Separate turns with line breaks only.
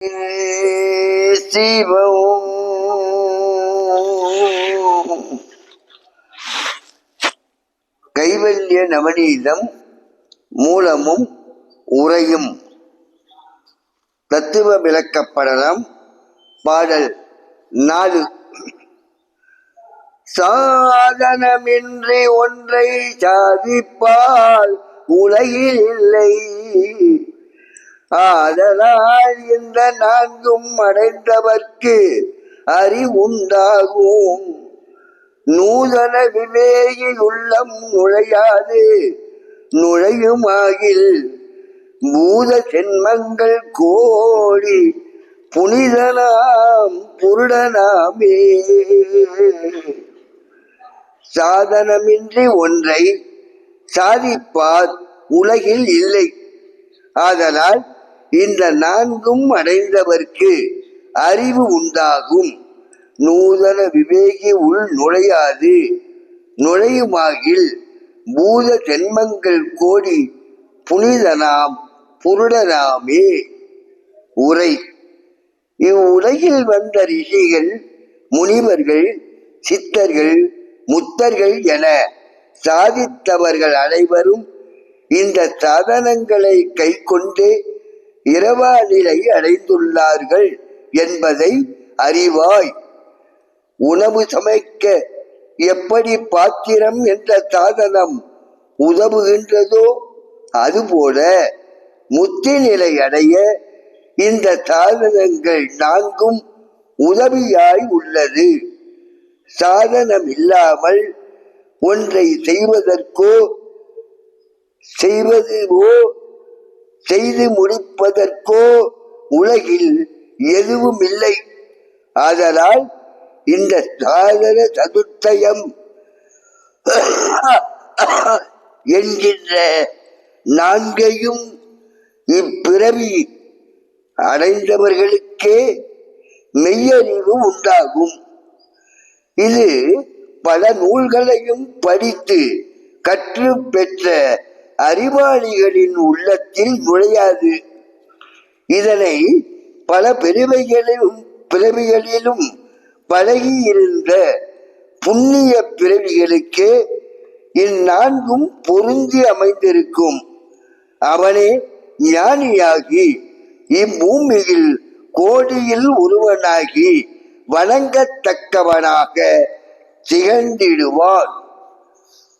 சிவம் கைவல்ய நவநீதம் மூலமும் உரையும் தத்துவ விளக்கப்படலாம். பாடல் நாலு. சாதனமின்றி ஒன்றை சாதிப்பால் உலகில் இல்லை. ஆதலால் இந்த நான்கும் அடைந்தவர்க்கு அறிவுண்டாகும் நூதன விவேகி உள்ளம் நுழையாது நுழையுமாகில் பூத சென்மங்கள் கோடி புனிதனாம் புருடனாமே. சாதனமின்றி ஒன்றை சாதிப்பார் உலகில் இல்லை. ஆதலால் இந்த நான்கும் அடைந்தவர்க்கு அறிவு உண்டாகும். நூதன விவேகி உள் நுழையாது. நுழையுமாகில் பூத ஜென்மங்கள் கோடி புனிதனாம் புருடனாமே. உரை. இவ்வுலகில் வந்த ரிஷிகள் முனிவர்கள் சித்தர்கள் முத்தர்கள் என சாதித்தவர்கள் அனைவரும் இந்த சாதனங்களை கை கொண்டு இரவா நிலை அடைந்துள்ளார்கள் என்பதை அறிவாய். உணவு சமைக்க எப்படி பாத்திரம் என்ற சாதனம் உதவுகின்றதோ அதுபோல முத்தி நிலை அடைய இந்த சாதனங்கள் நான்கும் உதவியாய் உள்ளது. சாதனம் இல்லாமல் ஒன்றை செய்வதற்கோ செய்வதுவோ செய்து முடிப்பதற்கோ உலகில் எதுவும் இல்லை ஆதலால் இந்த சாதன சதுர்த்தயம் என்கின்ற நான்கையும் இப்பிறவி அடைந்தவர்களுக்கே மெய்யறிவு உண்டாகும். இது பல நூல்களையும் படித்து கற்று பெற்ற அறிவாளிகளின் உள்ளத்தில் நுழையாது. இதனை பல பிறவைகளிலும் பிறவிகளிலும் பழகி இருந்த புண்ணிய பிறவிகளுக்கு இந்நான்கும் பொருந்தி அமைந்திருக்கும். அவனே ஞானியாகி இப்பூமியில் கோடியில் ஒருவனாகி வணங்கத்தக்கவனாக திகழ்ந்திடுவான்.